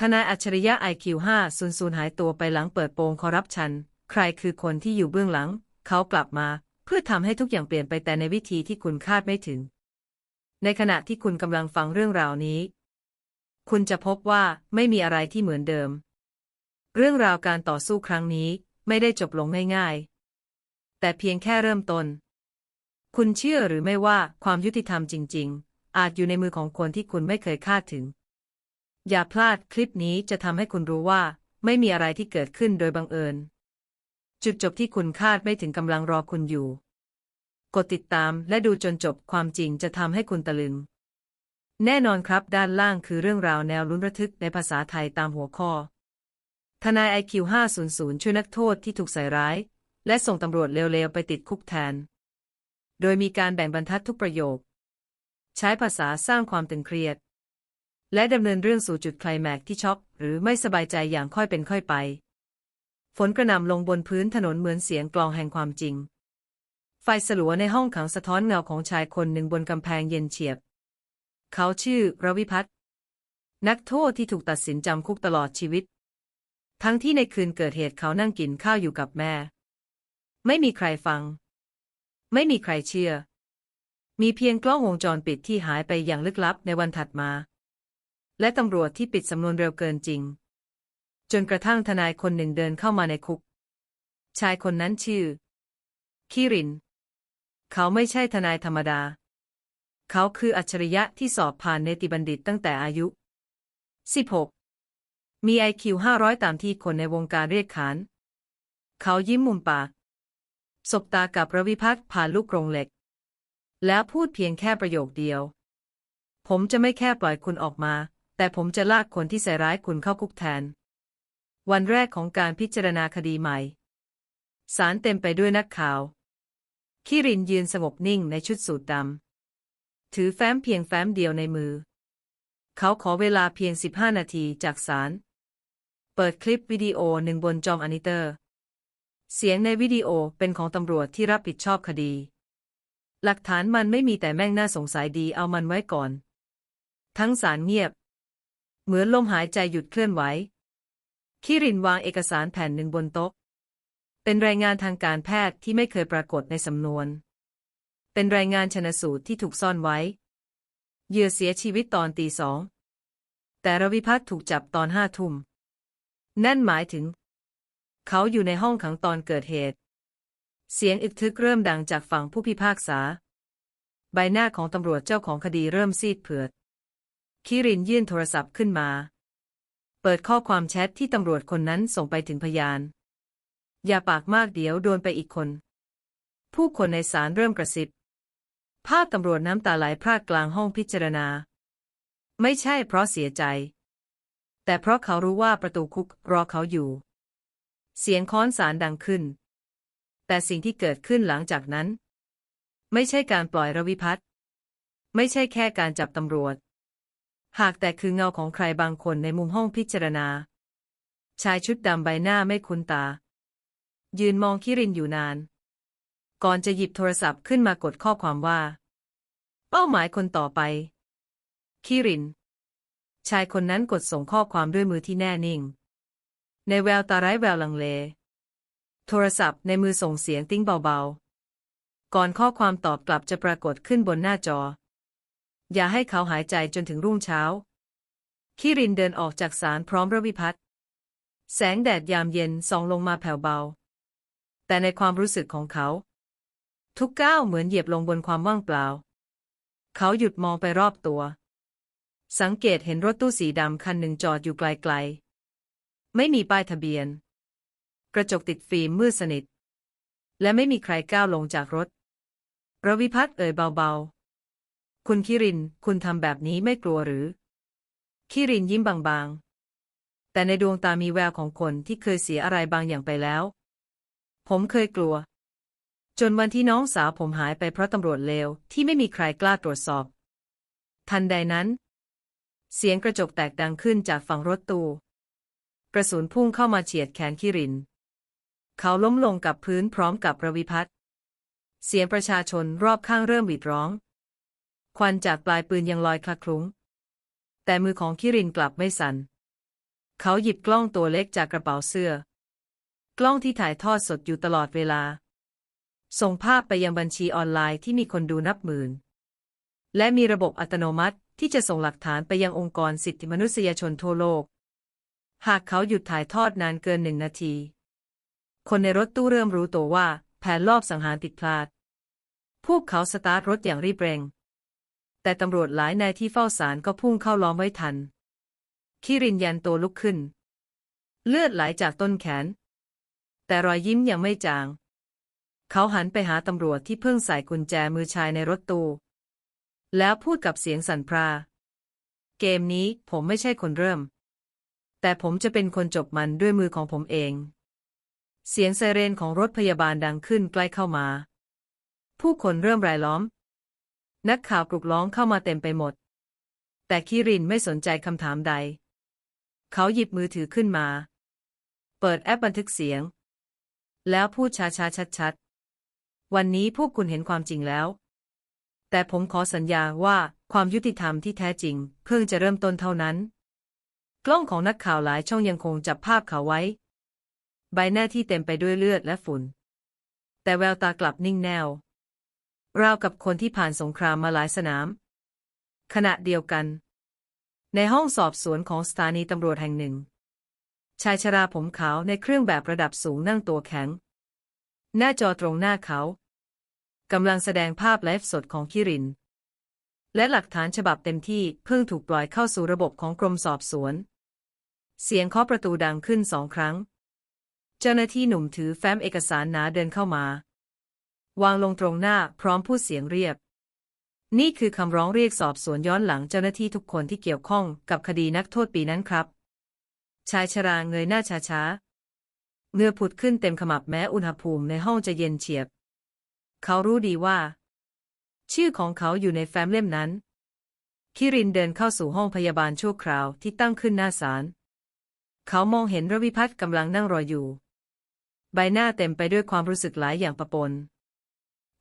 ทนายอัจฉริยะ IQ5 00 หายตัวไปหลังเปิดโปงคอร์รัปชัน ใครคือคนที่อยู่เบื้องหลัง เขากลับมา เพื่อทำให้ทุกอย่างเปลี่ยนไปแต่ในวิธีที่คุณคาดไม่ถึง ในขณะที่คุณกำลังฟังเรื่องราวนี้ คุณจะพบว่าไม่มีอะไรที่เหมือนเดิม เรื่องราวการต่อสู้ครั้งนี้ไม่ได้จบลงง่ายๆ แต่เพียงแค่เริ่มต้น คุณเชื่อหรือไม่ว่าความยุติธรรมจริง ๆ อาจอยู่ในมือของคนที่คุณไม่เคยคาดถึง อย่าพลาดคลิปนี้จะทำให้คุณรู้ว่า ไม่มีอะไรที่เกิดขึ้นโดยบังเอิญ จุดจบที่คุณคาดไม่ถึงกำลังรอคุณอยู่ กดติดตามและดูจนจบความจริงจะทำให้คุณตะลึง แน่นอนครับด้านล่างคือเรื่องราวแนวลุ้นระทึกในภาษาไทยตามหัวข้อ ทนาย IQ 500 ช่วยนักโทษที่ถูกใส่ร้าย และส่งตำรวจเร็วๆ ไปติดคุกแทน โดยมีการแบ่งบรรทัดทุกประโยค ใช้ภาษาสร้างความตึงเครียด และดำเนินเรื่องสู่จุดไคลแม็กที่ช็อกหรือไม่สบายใจอย่างค่อยเป็นค่อยไป ฝนกระหน่ำลงบนพื้นถนนเหมือนเสียงกลองแห่งความจริง ไฟสลัวในห้องขังสะท้อนเงาของชายคนหนึ่งบนกำแพงเย็นเฉียบ เขาชื่อรวิพัฒน์นักโทษที่ถูกตัดสินจำคุกตลอดชีวิต ทั้งที่ในคืนเกิดเหตุเขานั่งกินข้าวอยู่กับแม่ ไม่มีใครฟัง ไม่มีใครเชื่อ มีเพียงกล้องวงจรปิดที่หายไปอย่างลึกลับในวันถัดมา และตำรวจที่ปิดสำนวนเร็วเกินจริง จนกระทั่งทนายคนหนึ่งเดินเข้ามาในคุก ชายคนนั้นชื่อ คิริน เขาไม่ใช่ทนายธรรมดา เขาคืออัจฉริยะที่สอบผ่านเนติบัณฑิตตั้งแต่อายุ 16 มี IQ 500ตามที่คนในวงการเรียกขาน เขายิ้มมุมปากสบตากับระวิพัฒน์ผ่านลูกกรงเหล็ก แล้วพูดเพียงแค่ประโยคเดียว ผมจะไม่แค่ปล่อยคุณออกมา แต่ผมจะลากคนที่ใส่ร้ายคุณเข้าคุกแทน วันแรกของการพิจารณาคดีใหม่ศาลเต็มไปด้วยนักข่าว คิรินยืนสงบนิ่งในชุดสูทดำ ถือแฟ้มเพียงแฟ้มเดียวในมือ เขาขอเวลาเพียง 15 นาทีจากศาล เปิดคลิปวิดีโอหนึ่งบนจอมอนิเตอร์ เสียงในวิดีโอเป็นของตำรวจที่รับผิดชอบคดี หลักฐานมันไม่มีแต่แม่งน่าสงสัยดีเอามันไว้ก่อน ทั้งศาลเงียบ เหมือนลมหายใจหยุดเคลื่อนไหว คิรินวางเอกสารแผ่นหนึ่งบนโต๊ะ เป็นรายงานทางการแพทย์ที่ไม่เคยปรากฏในสำนวน เป็นรายงานชนสูตรที่ถูกซ่อนไว้ เหยื่อเสียชีวิตตอนตีสอง แต่รวิพัฒน์ถูกจับตอนห้าทุ่ม นั่นหมายถึง เขาอยู่ในห้องขังตอนเกิดเหตุ เสียงอึกทึกเริ่มดังจากฝั่งผู้พิพากษา ใบหน้าของตำรวจเจ้าของคดีเริ่มซีดเผือด คิรินยื่นโทรศัพท์ขึ้นมา เปิดข้อความแชทที่ตำรวจคนนั้นส่งไปถึงพยาน อย่าปากมากเดี๋ยวโดนไปอีกคน ผู้คนในศาลเริ่มกระซิบ ภาพตำรวจน้ำตาไหลพรากกลางห้องพิจารณา ไม่ใช่เพราะเสียใจ แต่เพราะเขารู้ว่าประตูคุกรอเขาอยู่ เสียงค้อนสารดังขึ้น แต่สิ่งที่เกิดขึ้นหลังจากนั้น ไม่ใช่การปล่อยรวิพัฒน์ไม่ใช่แค่การจับตำรวจ หากแต่คือเงาของใครบางคนในมุมห้องพิจารณา ชายชุดดำใบหน้าไม่คุ้นตา ยืนมองคิรินอยู่นาน ก่อนจะหยิบโทรศัพท์ขึ้นมากดข้อความว่า เป้าหมายคนต่อไป คิริน ชายคนนั้นกดส่งข้อความด้วยมือที่แน่นิ่ง ในแววตาไร้แววลังเล โทรศัพท์ในมือส่งเสียงติ้งเบาๆ ก่อนข้อความตอบกลับจะปรากฏขึ้นบนหน้าจอ อย่าให้เขาหายใจจนถึงรุ่งเช้า คิรินเดินออกจากศาลพร้อมรวิพัฒน์แสงแดดยามเย็นส่องลงมาแผ่วเบา แต่ในความรู้สึกของเขา ทุกก้าวเหมือนเหยียบลงบนความว่างเปล่า เขาหยุดมองไปรอบตัว สังเกตเห็นรถตู้สีดำคันหนึ่งจอดอยู่ไกลๆ ไม่มีป้ายทะเบียน กระจกติดฟิล์มมืดสนิท และไม่มีใครก้าวลงจากรถรวิพัฒน์เอ่ยเบาๆ คุณคิริน คุณทำแบบนี้ไม่กลัวหรือ คิรินยิ้มบางๆ แต่ในดวงตามีแววของคนที่เคยเสียอะไรบางอย่างไปแล้ว ผมเคยกลัว จนวันที่น้องสาวผมหายไปเพราะตำรวจเลวที่ไม่มีใครกล้าตรวจสอบ ทันใดนั้น เสียงกระจกแตกดังขึ้นจากฝั่งรถตู้ กระสุนพุ่งเข้ามาเฉียดแขนคิริน เขาล้มลงกับพื้นพร้อมกับระวิพัฒน์เสียงประชาชนรอบข้างเริ่มหวีดร้อง ควันจากปลายปืนยังลอยคละคลุ้ง แต่มือของคิรินกลับไม่สัน่น เขาหยิบกล้องตัวเล็กจากกระเป๋าเสื้อ กล้องที่ถ่ายทอดสดอยู่ตลอดเวลา ส่งภาพไปยังบัญชีออนไลน์ที่มีคนดูนับหมื่น และมีระบบอัตโนมัติที่จะส่งหลักฐานไปยังองค์กรสิทธิมนุษยชนทั่วโลก หากเขาหยุดถ่ายทอดนานเกินหนึ่งนาที คนในรถตู้เริ่มรู้ตัวว่าแผนลอบสังหารติดพลาด พวกเขาสตาร์ทรถอย่างรีบเร่ง แต่ตำรวจหลายนายที่เฝ้าศาลก็พุ่งเข้าล้อมไว้ทัน คิรินยันโตลุกขึ้น เลือดไหลจากต้นแขน แต่รอยยิ้มยังไม่จาง เขาหันไปหาตำรวจที่เพิ่งใส่กุญแจมือชายในรถตู้แล้วพูดกับเสียงสั่นพรา เกมนี้ผมไม่ใช่คนเริ่ม แต่ผมจะเป็นคนจบมันด้วยมือของผมเอง เสียงไซเรนของรถพยาบาลดังขึ้นใกล้เข้ามา ผู้คนเริ่มรายล้อม นักข่าวปลุกร้องเข้ามาเต็มไปหมด แต่คิรินไม่สนใจคำถามใด เขาหยิบมือถือขึ้นมา เปิดแอปบันทึกเสียง แล้วพูดช้าๆชัดๆ วันนี้พวกคุณเห็นความจริงแล้ว แต่ผมขอสัญญาว่าความยุติธรรมที่แท้จริง เพิ่งจะเริ่มต้นเท่านั้น กล้องของนักข่าวหลายช่องยังคงจับภาพเขาไว้ ใบหน้าที่เต็มไปด้วยเลือดและฝุ่น แต่แววตากลับนิ่งแน่ว ราวกับคนที่ผ่านสงครามมาหลายสนาม ขณะเดียวกัน ในห้องสอบสวนของสถานีตำรวจแห่งหนึ่ง ชายชราผมขาวในเครื่องแบบระดับสูงนั่งตัวแข็ง หน้าจอตรงหน้าเขากำลังแสดงภาพไลฟ์สดของคิริน และหลักฐานฉบับเต็มที่เพิ่งถูกปล่อยเข้าสู่ระบบของกรมสอบสวน เสียงเคาะประตูดังขึ้นสองครั้ง เจ้าหน้าที่หนุ่มถือแฟ้มเอกสารหนาเดินเข้ามา วางลงตรงหน้าพร้อมพูดเสียงเรียบ นี่คือคำร้องเรียกสอบสวนย้อนหลังเจ้าหน้าที่ทุกคนที่เกี่ยวข้องกับคดีนักโทษปีนั้นครับ ชายชราเงยหน้าช้าๆเมื่อผุดขึ้นเต็มขมับแม้อุณหภูมิในห้องจะเย็นเฉียบ เขารู้ดีว่า ชื่อของเขาอยู่ในแฟ้มเล่มนั้น คิรินเดินเข้าสู่ห้องพยาบาลชั่วคราวที่ตั้งขึ้นหน้าศาลเขามองเห็นรวิพัฒน์กำลังนั่งรออยู่ ใบหน้าเต็มไปด้วยความรู้สึกหลายอย่างปะปน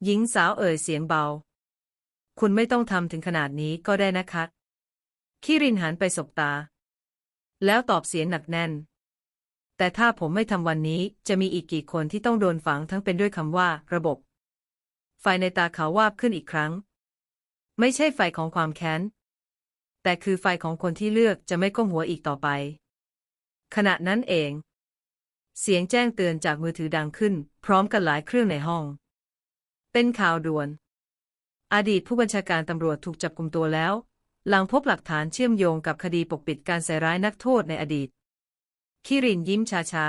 หญิงสาวเอ่ยเสียงเบา คุณไม่ต้องทำถึงขนาดนี้ก็ได้นะคะคิรินหันไปสบตา แล้วตอบเสียงหนักแน่น แต่ถ้าผมไม่ทำวันนี้จะมีอีกกี่คนที่ต้องโดนฝังทั้งเป็นด้วยคำว่า ระบบ ไฟในตาเขาวาบขึ้นอีกครั้ง ไม่ใช่ไฟของความแค้น แต่คือไฟของคนที่เลือกจะไม่ก้มหัวอีกต่อไป ขณะนั้นเอง เสียงแจ้งเตือนจากมือถือดังขึ้น พร้อมกันหลายเครื่องในห้อง เป็นข่าวด่วน อดีตผู้บัญชาการตำรวจถูกจับกุมตัวแล้ว หลังพบหลักฐานเชื่อมโยงกับคดีปกปิดการใส่ร้ายนักโทษในอดีต คิรินยิ้มช้า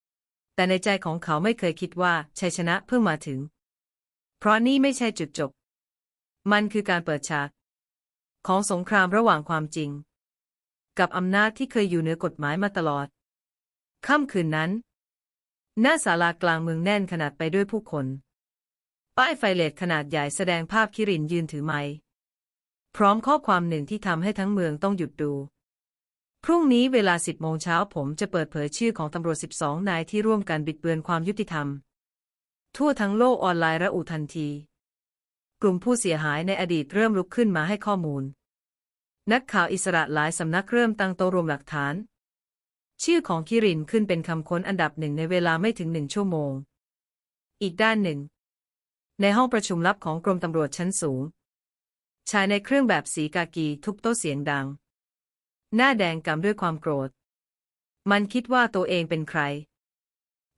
ๆ แต่ในใจของเขาไม่เคยคิดว่าชัยชนะเพิ่งมาถึง เพราะนี่ไม่ใช่จุดจบ มันคือการเปิดฉาก ของสงครามระหว่างความจริง กับอำนาจที่เคยอยู่เหนือกฎหมายมาตลอด ค่ำคืนนั้น หน้าศาลากลางเมืองแน่นขนาดไปด้วยผู้คน ป้ายไฟเลดขนาดใหญ่แสดงภาพคิรินยืนถือไม้พร้อมข้อความหนึ่งที่ทำให้ทั้งเมืองต้องหยุดดู พรุ่งนี้เวลา 10 โมงเช้าผมจะเปิดเผยชื่อของตำรวจ 12 นายที่ร่วมกันบิดเบือนความยุติธรรม ทั่วทั้งโลกออนไลน์ระอุทันที กลุ่มผู้เสียหายในอดีตเริ่มลุกขึ้นมาให้ข้อมูล นักข่าวอิสระหลายสำนักเริ่มตั้งโต๊ะรวมหลักฐาน ชื่อของคิรินขึ้นเป็นคำค้นอันดับหนึ่งในเวลาไม่ถึงหนึ่งชั่วโมง อีกด้านหนึ่ง ในห้องประชุมลับของกรมตำรวจชั้นสูง ชายในเครื่องแบบสีกากีทุบโต๊ะเสียงดัง หน้าแดงกำด้วยความโกรธ มันคิดว่าตัวเองเป็นใคร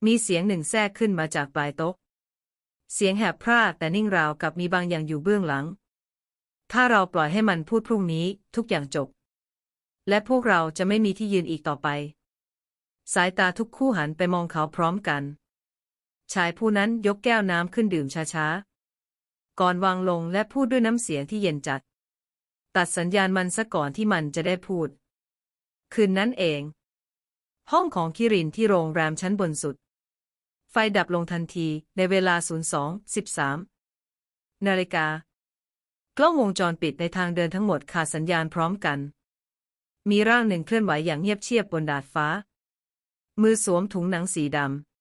มีเสียงหนึ่งแทรกขึ้นมาจากปลายโต๊ะ เสียงแหบพร่าแต่นิ่งราวกับมีบางอย่างอยู่เบื้องหลัง ถ้าเราปล่อยให้มันพูดพรุ่งนี้ทุกอย่างจบ และพวกเราจะไม่มีที่ยืนอีกต่อไป สายตาทุกคู่หันไปมองเขาพร้อมกัน ชายผู้นั้นยกแก้วน้ำขึ้นดื่มช้าๆ ก่อนวางลงและพูดด้วยน้ำเสียงที่เย็นจัด ตัดสัญญาณมันซะก่อนที่มันจะได้พูด คืนนั้นเอง ห้องของคิรินที่โรงแรมชั้นบนสุด ไฟดับลงทันทีในเวลา 02.13 นาฬิกา กล้องวงจรปิดในทางเดินทั้งหมดขาดสัญญาณพร้อมกัน มีร่างหนึ่งเคลื่อนไหวอย่างเงียบเชียบบนดาดฟ้า มือสวมถุงหนังสีดำ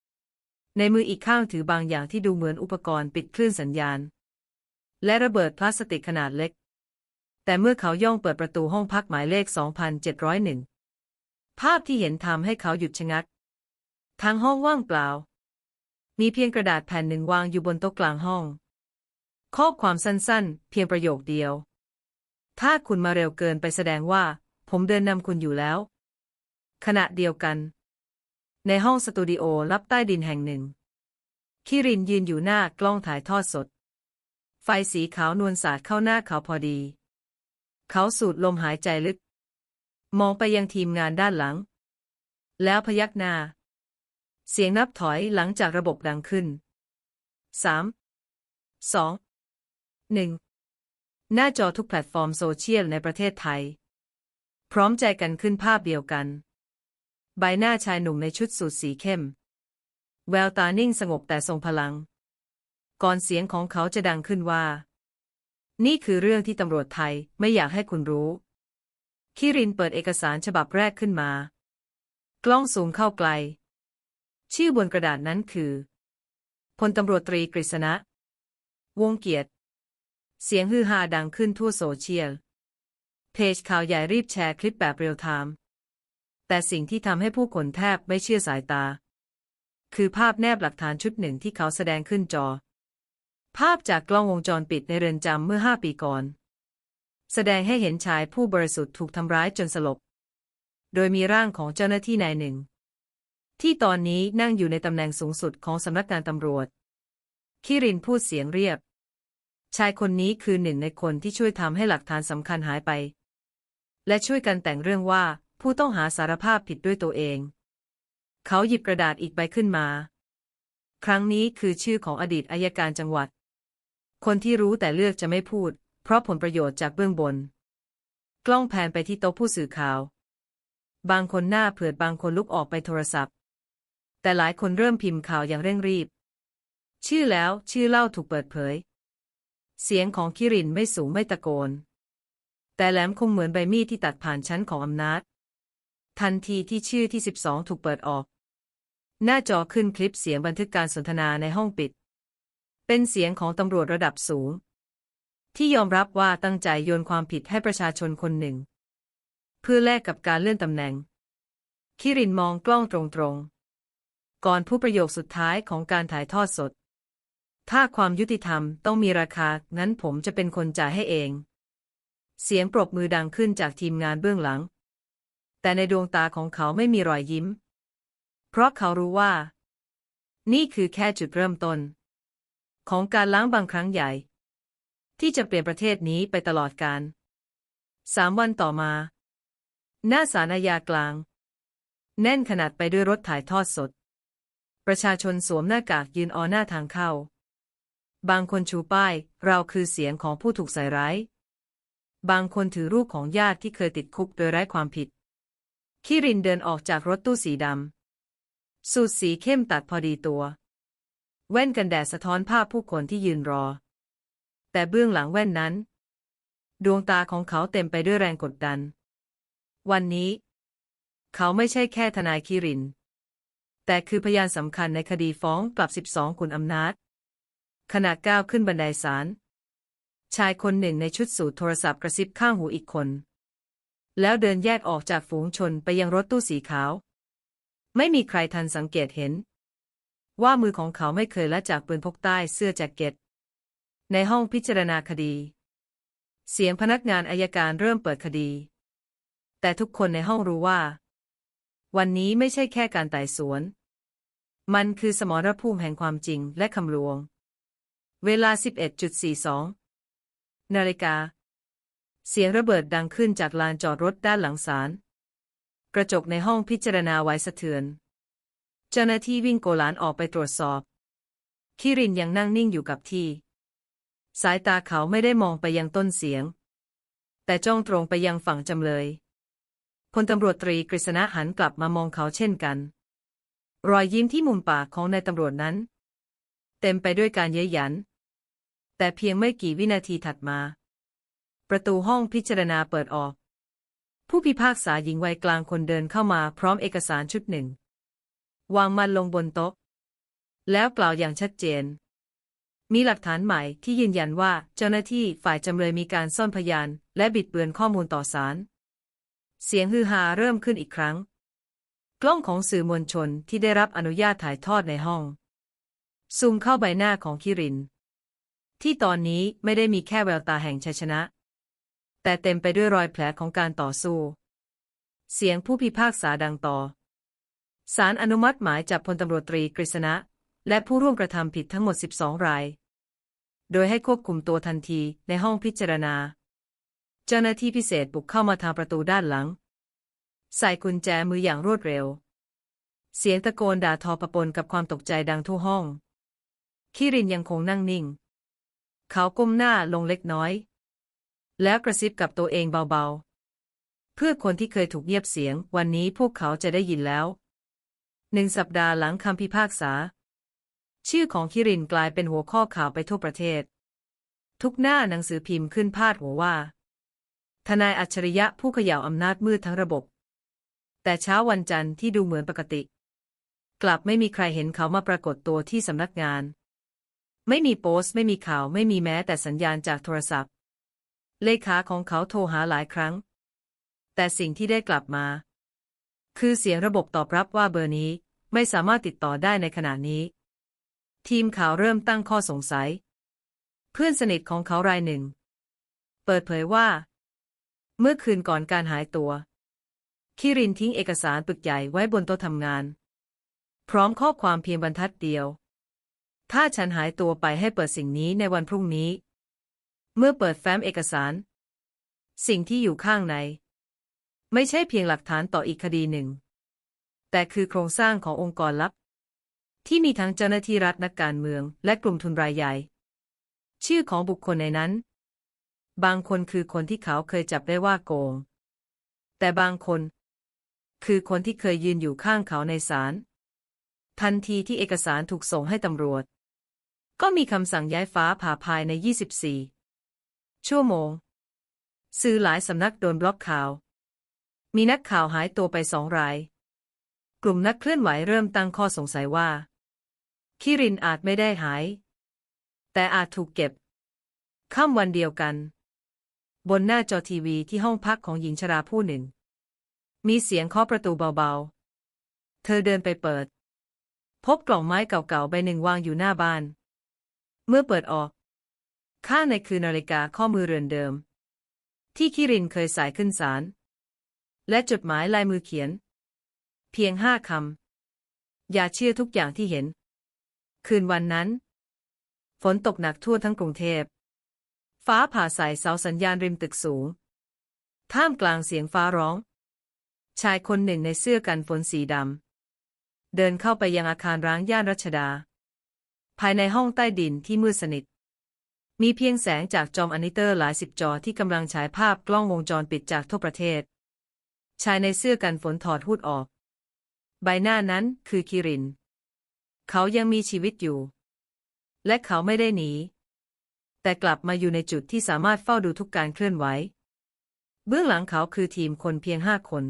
ในมืออีกข้างถือบางอย่างที่ดูเหมือนอุปกรณ์ปิดคลื่นสัญญาณ และระเบิดพลาสติกขนาดเล็ก แต่เมื่อเขาย่องเปิดประตูห้องพักหมายเลข 2701 ภาพที่เห็นทำให้เขาหยุดชะงัก ทั้งห้องว่างเปล่า มีเพียงกระดาษแผ่นหนึ่งวางอยู่บนโต๊ะกลางห้อง ข้อความสั้นๆ เพียงประโยคเดียว ถ้าคุณมาเร็วเกินไปแสดงว่า ผมเดินนำคุณอยู่แล้ว ขณะเดียวกัน ในห้องสตูดิโอลับใต้ดินแห่งหนึ่ง คิรินยืนอยู่หน้ากล้องถ่ายทอดสด ไฟสีขาวนวลสาดเข้าหน้าเขาพอดี เขาสูดลมหายใจลึก มองไปยังทีมงานด้านหลัง แล้วพยักหน้า เสียงนับถอยหลังจากระบบดังขึ้นสามสองหนึ่งหน้าจอทุกแพลตฟอร์มโซเชียลในประเทศไทย พร้อมใจกันขึ้นภาพเดียวกัน ใบหน้าชายหนุ่มในชุดสูทสีเข้ม แววตานิ่งสงบแต่ทรงพลัง ก่อนเสียงของเขาจะดังขึ้นว่า นี่คือเรื่องที่ตำรวจไทยไม่อยากให้คุณรู้ คิรินเปิดเอกสารฉบับแรกขึ้นมา กล้องสูงเข้าไกล ชื่อบนกระดาษนั้นคือ พลตำรวจตรีกฤษณะ วงเกียรติ เสียงฮือฮาดังขึ้นทั่วโซเชียล เพจข่าวใหญ่รีบแชร์คลิปแบบเรียลไทม์ แต่สิ่งที่ทำให้ผู้คนแทบไม่เชื่อสายตา คือภาพแนบหลักฐานชุดหนึ่งที่เขาแสดงขึ้นจอ ภาพจากกล้องวงจรปิดในเรือนจำเมื่อห้าปีก่อน แสดงให้เห็นชายผู้บริสุทธิ์ถูกทำร้ายจนสลบ โดยมีร่างของเจ้าหน้าที่นายหนึ่ง ที่ตอนนี้นั่งอยู่ในตำแหน่งสูงสุดของสำนักงานตำรวจ คิรินพูดเสียงเรียบ ชายคนนี้คือหนึ่งในคนที่ช่วยทำให้หลักฐานสำคัญหายไป และช่วยกันแต่งเรื่องว่า ผู้ต้องหาสารภาพผิดด้วยตัวเอง เขาหยิบกระดาษอีกใบขึ้นมา ครั้งนี้คือชื่อของอดีตอายการจังหวัด คนที่รู้แต่เลือกจะไม่พูด เพราะผลประโยชน์จากเบื้องบน กล้องแพนไปที่โต๊ะผู้สื่อข่าว บางคนหน้าเผือดบางคนลุกออกไปโทรศัพท์ แต่หลายคนเริ่มพิมพ์ข่าวอย่างเร่งรีบ ชื่อแล้วชื่อเล่าถูกเปิดเผย เสียงของคิรินไม่สูงไม่ตะโกน แต่แหลมคงเหมือนใบมีดที่ตัดผ่านชั้นของอำนาจ ทันทีที่ชื่อที่ 12 ถูกเปิดออก หน้าจอขึ้นคลิปเสียงบันทึกการสนทนาในห้องปิด เป็นเสียงของตำรวจระดับสูง ที่ยอมรับว่าตั้งใจโยนความผิดให้ประชาชนคนหนึ่ง เพื่อแลกกับการเลื่อนตำแหน่ง คิรินมองกล้องตรงๆ ก่อนผู้ประโยคสุดท้ายของการถ่ายทอดสด ถ้าความยุติธรรมต้องมีราคา นั้นผมจะเป็นคนจ่ายให้เอง เสียงปรบมือดังขึ้นจากทีมงานเบื้องหลัง แต่ในดวงตาของเขาไม่มีรอยยิ้ม เพราะเขารู้ว่า นี่คือแค่จุดเริ่มต้น ของการล้างบางครั้งใหญ่ ที่จะเปลี่ยนประเทศนี้ไปตลอดกาลสามวันต่อมา หน้าศาลอาญากลาง แน่นขนาดไปด้วยรถถ่ายทอดสด ประชาชนสวมหน้ากากยืนออหน้าทางเข้า บางคนชูป้าย เราคือเสียงของผู้ถูกใส่ร้าย บางคนถือรูปของญาติที่เคยติดคุกโดยไร้ความผิด คิรินเดินออกจากรถตู้สีดำสูทสีเข้มตัดพอดีตัว แว่นกันแดดสะท้อนภาพผู้คนที่ยืนรอ แต่เบื้องหลังแว่นนั้น ดวงตาของเขาเต็มไปด้วยแรงกดดัน วันนี้ เขาไม่ใช่แค่ทนายคิริน แต่คือพยานสำคัญในคดีฟ้องกลับ 12คุณอำนาจขณะก้าวขึ้นบันไดศาลชายคนหนึ่งในชุดสูทโทรศัพท์กระซิบข้างหูอีกคน แล้วเดินแยกออกจากฝูงชนไปยังรถตู้สีขาว ไม่มีใครทันสังเกตเห็น ว่ามือของเขาไม่เคยละจากปืนพกใต้เสื้อแจ็คเก็ต ในห้องพิจารณาคดี เสียงพนักงานอายการเริ่มเปิดคดี แต่ทุกคนในห้องรู้ว่า วันนี้ไม่ใช่แค่การไต่สวน มันคือสมรภูมิแห่งความจริงและคำลวง เวลา 11.42 นาฬิกา เสียงระเบิดดังขึ้นจากลานจอดรถด้านหลังศาล กระจกในห้องพิจารณาไว้สะเทือน เจ้าหน้าที่วิ่งโกลานออกไปตรวจสอบ คิรินยังนั่งนิ่งอยู่กับที่ สายตาเขาไม่ได้มองไปยังต้นเสียง แต่จ้องตรงไปยังฝั่งจำเลยพลตำรวจตรีกฤษณะหันกลับมามองเขาเช่นกัน รอยยิ้มที่มุมปากของนายตำรวจนั้น เต็มไปด้วยการเย้ยหยัน แต่เพียงไม่กี่วินาทีถัดมา ประตูห้องพิจารณาเปิดออก ผู้พิพากษาหญิงวัยกลางคนเดินเข้ามาพร้อมเอกสารชุดหนึ่ง วางมันลงบนโต๊ะ แล้วกล่าวอย่างชัดเจน มีหลักฐานใหม่ที่ยืนยันว่าเจ้าหน้าที่ฝ่ายจำเลยมีการซ่อนพยาน และบิดเบือนข้อมูลต่อศาล เสียงฮือฮาเริ่มขึ้นอีกครั้ง กล้องของสื่อมวลชนที่ได้รับอนุญาตถ่ายทอดในห้อง ซูมเข้าใบหน้าของคิรินที่ตอนนี้ไม่ได้มีแค่แววตาแห่งชัยชนะ แต่เต็มไปด้วยรอยแผลของการต่อสู้ เสียงผู้พิพากษาดังต่อศาลอนุมัติหมายจับพลตำรวจตรีกฤษณะ และผู้ร่วมกระทำผิดทั้งหมด 12 ราย โดยให้ควบคุมตัวทันทีในห้องพิจารณา เจ้าหน้าที่พิเศษบุกเข้ามาทางประตูด้านหลัง ใส่กุญแจมืออย่างรวดเร็ว เสียงตะโกนด่าทอปะปนกับความตกใจดังทั่วห้อง คิรินยังคงนั่งนิ่ง เขาก้มหน้าลงเล็กน้อย แล้วกระซิบกับตัวเองเบาๆ เพื่อคนที่เคยถูกเงียบเสียง วันนี้พวกเขาจะได้ยินแล้ว หนึ่งสัปดาห์หลังคำพิพากษา ชื่อของคิรินกลายเป็นหัวข้อข่าวไปทั่วประเทศ ทุกหน้าหนังสือพิมพ์ขึ้นพาดหัวว่า ทนายอัจฉริยะผู้เขย่าอำนาจมืดทั้งระบบ แต่เช้าวันจันทร์ที่ดูเหมือนปกติ กลับไม่มีใครเห็นเขามาปรากฏตัวที่สำนักงาน ไม่มีโพสต์ไม่มีข่าวไม่มีแม้แต่สัญญาณจากโทรศัพท์ เลขาของเขาโทรหาหลายครั้ง แต่สิ่งที่ได้กลับมา คือเสียงระบบตอบรับว่าเบอร์นี้ไม่สามารถติดต่อได้ในขณะนี้ ทีมข่าวเริ่มตั้งข้อสงสัย เพื่อนสนิทของเขารายหนึ่ง เปิดเผยว่า เมื่อคืนก่อนการหายตัว คิรินทิ้งเอกสารปึกใหญ่ไว้บนโต๊ะทำงาน พร้อมข้อความเพียงบรรทัดเดียว ถ้าฉันหายตัวไปให้เปิดสิ่งนี้ในวันพรุ่งนี้ เมื่อเปิดแฟ้มเอกสาร สิ่งที่อยู่ข้างใน ไม่ใช่เพียงหลักฐานต่ออีกคดีหนึ่ง แต่คือโครงสร้างขององค์กรลับ ที่มีทั้งเจ้าหน้าที่รัฐนักการเมือง และกลุ่มทุนรายใหญ่ ชื่อของบุคคลในนั้น บางคนคือคนที่เขาเคยจับได้ว่าโกง แต่บางคน คือคนที่เคยยืนอยู่ข้างเขาในศาลทันทีที่เอกสารถูกส่งให้ตำรวจ ก็มีคำสั่งย้ายฟ้าผ่าภายใน 24 ชั่วโมง สื่อหลายสำนักโดนบล็อกข่าว มีนักข่าวหายตัวไปสองราย กลุ่มนักเคลื่อนไหวเริ่มตั้งข้อสงสัยว่า คิรินอาจไม่ได้หาย แต่อาจถูกเก็บค่ำวันเดียวกัน บนหน้าจอทีวีที่ห้องพักของหญิงชราผู้หนึ่ง มีเสียงเคาะประตูเบาๆ เธอเดินไปเปิด พบกล่องไม้เก่าๆใบหนึ่งวางอยู่หน้าบ้าน เมื่อเปิดออก ข้างในคือนาฬิกาข้อมือเรือนเดิม ที่คิรินเคยใส่ขึ้นศาลและจดหมายลายมือเขียน เพียงห้าคำ อย่าเชื่อทุกอย่างที่เห็น คืนวันนั้น ฝนตกหนักทั่วทั้งกรุงเทพ ฟ้าผ่าใส่เสาสัญญาณริมตึกสูง ท่ามกลางเสียงฟ้าร้อง ชายคนหนึ่งในเสื้อกันฝนสีดำ เดินเข้าไปยังอาคารร้างย่านรัชดา ภายในห้องใต้ดินที่มืดสนิท มีเพียงแสงจากจอมอนิเตอร์หลายสิบจอที่กำลังฉายภาพกล้องวงจรปิดจากทั่วประเทศ ชายในเสื้อกันฝนถอดฮูดออก ใบหน้านั้นคือคิริน เขายังมีชีวิตอยู่ และเขาไม่ได้หนี แต่กลับมาอยู่ในจุดที่สามารถเฝ้าดูทุกการเคลื่อนไหว เบื้องหลังเขาคือทีมคนเพียงห้าคน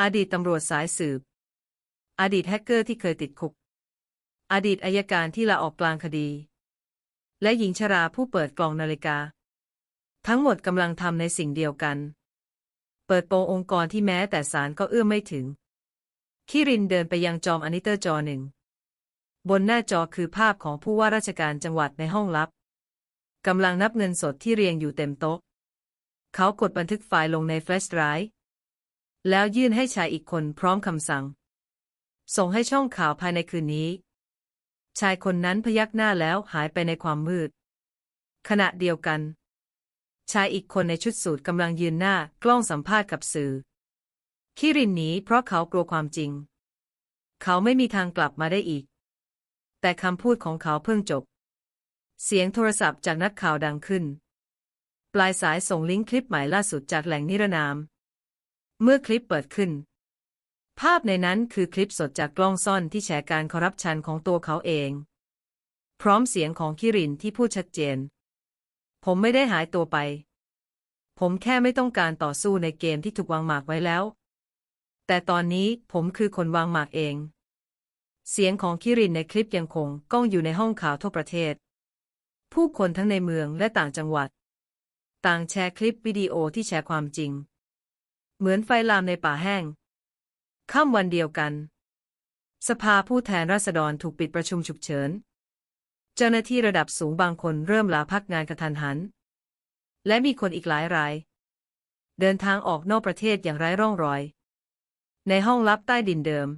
อดีตตำรวจสายสืบ อดีตแฮกเกอร์ที่เคยติดคุก อดีตอายการที่ลาออกกลางคดี และหญิงชราผู้เปิดกล่องนาฬิกา ทั้งหมดกำลังทำในสิ่งเดียวกัน เปิดโปงองค์กรที่แม้แต่ศาลก็เอื้อมไม่ถึง คิรินเดินไปยังจอมอนิเตอร์จอหนึ่ง บนหน้าจอคือภาพของผู้ว่าราชการจังหวัดในห้องลับกำลังนับเงินสดที่เรียงอยู่เต็มโต๊ะ เขากดบันทึกไฟล์ลงในแฟลชไดรฟ์แล้วยื่นให้ชายอีกคนพร้อมคำสั่ง ส่งให้ช่องข่าวภายในคืนนี้ ชายคนนั้นพยักหน้าแล้วหายไปในความมืด ขณะเดียวกัน ชายอีกคนในชุดสูทกำลังยืนหน้ากล้องสัมภาษณ์กับสื่อ คิรินหนีเพราะเขากลัวความจริง เขาไม่มีทางกลับมาได้อีก แต่คำพูดของเขาเพิ่งจบ เสียงโทรศัพท์จากนักข่าวดังขึ้น ปลายสายส่งลิงก์คลิปใหม่ล่าสุดจากแหล่งนิรนาม เมื่อคลิปเปิดขึ้น ภาพในนั้นคือคลิปสดจากกล้องซ่อนที่แฉการคอร์รัปชันของตัวเขาเอง พร้อมเสียงของคิรินที่พูดชัดเจน ผมไม่ได้หายตัวไป ผมแค่ไม่ต้องการต่อสู้ในเกมที่ถูกวางหมากไว้แล้ว แต่ตอนนี้ผมคือคนวางหมากเอง เสียงของคิรินในคลิปยังคงก้องอยู่ในห้องข่าวทั่วประเทศ ผู้คนทั้งในเมืองและต่างจังหวัด ต่างแชร์คลิปวิดีโอที่แชร์ความจริง เหมือนไฟลามในป่าแห้ง ค่ำวันเดียวกัน สภาผู้แทนราษฎรถูกปิดประชุมฉุกเฉิน เจ้าหน้าที่ระดับสูงบางคนเริ่มลาพักงานกระทันหัน และมีคนอีกหลายราย เดินทางออกนอกประเทศอย่างไร้ร่องรอย ในห้องลับใต้ดินเดิม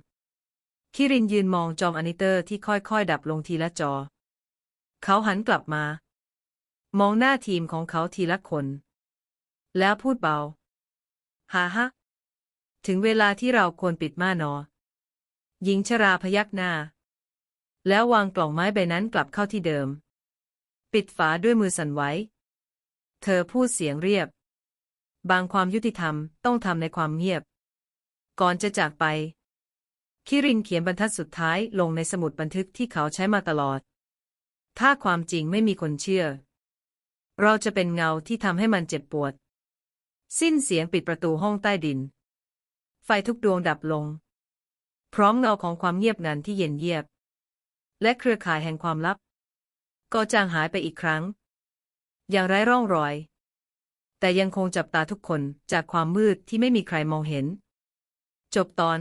คิรินยืนมองจอมอนิเตอร์ที่ค่อยๆ ดับลงทีละจอ เขาหันกลับมา มองหน้าทีมของเขาทีละคน แล้วพูดเบา ฮ่าฮะ ถึงเวลาที่เราควรปิดม่านอ หญิงชราพยักหน้า แล้ววางกล่องไม้ใบนั้นกลับเข้าที่เดิม ปิดฝาด้วยมือสั่นไหวเธอพูดเสียงเรียบ บางความยุติธรรมต้องทำในความเงียบ ก่อนจะจากไป คิรินเขียนบรรทัดสุดท้ายลงในสมุดบันทึกที่เขาใช้มาตลอด ถ้าความจริงไม่มีคนเชื่อ เราจะเป็นเงาที่ทำให้มันเจ็บปวด สิ้นเสียงปิดประตูห้องใต้ดิน ไฟทุกดวงดับลง พร้อมเงาของความเงียบงันที่เย็นเยียบ และเครือข่ายแห่งความลับ ก็จางหายไปอีกครั้ง อย่างไร้ร่องรอย แต่ยังคงจับตาทุกคนจากความมืดที่ไม่มีใครมองเห็น จบตอน